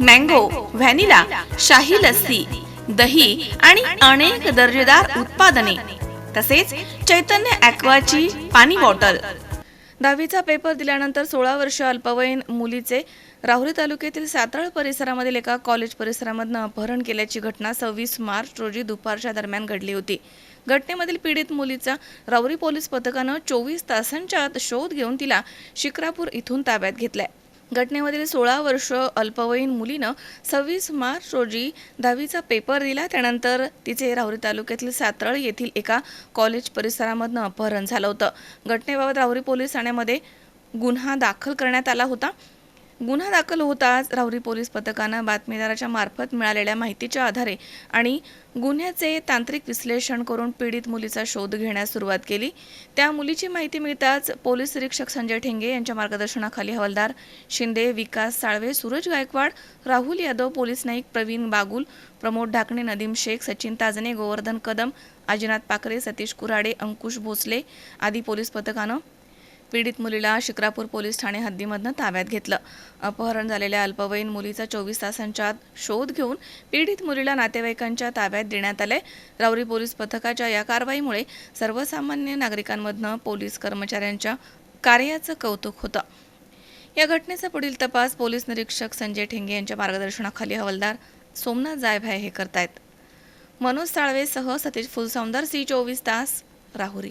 Mango vanilla शाही लस्सी दही आणि अनेक दर्जेदार उत्पादने तसेच चैतन्य ॲक्वाची पाणी बॉटल. दहावीचा पेपर दिल्यानंतर सोळा वर्ष अल्पवयीन मुलीचे राहुरी तालुक्यातील सातळ परिसरामधील एका कॉलेज परिसरामधनं अपहरण केल्याची घटना सव्वीस मार्च रोजी दुपारच्या दरम्यान घडली होती. घटनेमधील पीडित मुलीचा राहुरी पोलीस पथकानं चोवीस तासांच्या आत शोध घेऊन तिला शिक्रापूर इथून ताब्यात घेतलाय. घटनेमधील सोळा वर्ष अल्पवयीन मुलीनं सव्वीस मार्च रोजी दहावीचा पेपर दिला. त्यानंतर तिचे राहुरी तालुक्यातील सातरळ येथील एका कॉलेज परिसरामधनं अपहरण झालं होतं. घटनेबाबत राहुरी पोलीस ठाण्यामध्ये गुन्हा दाखल करण्यात आला होता. गुन्हा दाखल होताच राहुरी पोलीस पथकानं बातमीदाराच्या मार्फत मिळालेल्या माहितीच्या आधारे आणि गुन्ह्याचे तांत्रिक विश्लेषण करून पीडित मुलीचा शोध घेण्यास सुरुवात केली. त्या मुलीची माहिती मिळताच पोलीस निरीक्षक संजय ठेंगे यांच्या मार्गदर्शनाखाली हवालदार शिंदे विकास साळवे सूरज गायकवाड राहुल यादव पोलीस नाईक प्रवीण बागुल प्रमोद ढाकणे नदीम शेख सचिन ताजने गोवर्धन कदम अजिनाथ पाकरे सतीश कुराडे अंकुश भोसले आदी पोलीस पथकानं पीडित मुलीला शिक्रापूर पोलीस ठाणे हद्दीमधनं ताब्यात घेतलं. अपहरण झालेल्या अल्पवयीन मुलीचा चोवीस तासांच्या आत शोध घेऊन पीडित मुलीला नातेवाईकांच्या ताब्यात देण्यात आले राऊरी पोलीस पथकाच्या या कारवाईमुळे सर्वसामान्य नागरिकांमधनं पोलीस कर्मचाऱ्यांच्या कार्याचं कौतुक होतं. या घटनेचा पुढील तपास पोलीस निरीक्षक संजय ठेंगे यांच्या मार्गदर्शनाखाली हवालदार सोमनाथ जायभाय हे करतायत. मनोज साळवेसह सतीश फुलसौंदर सी चोवीस तास राहुरी.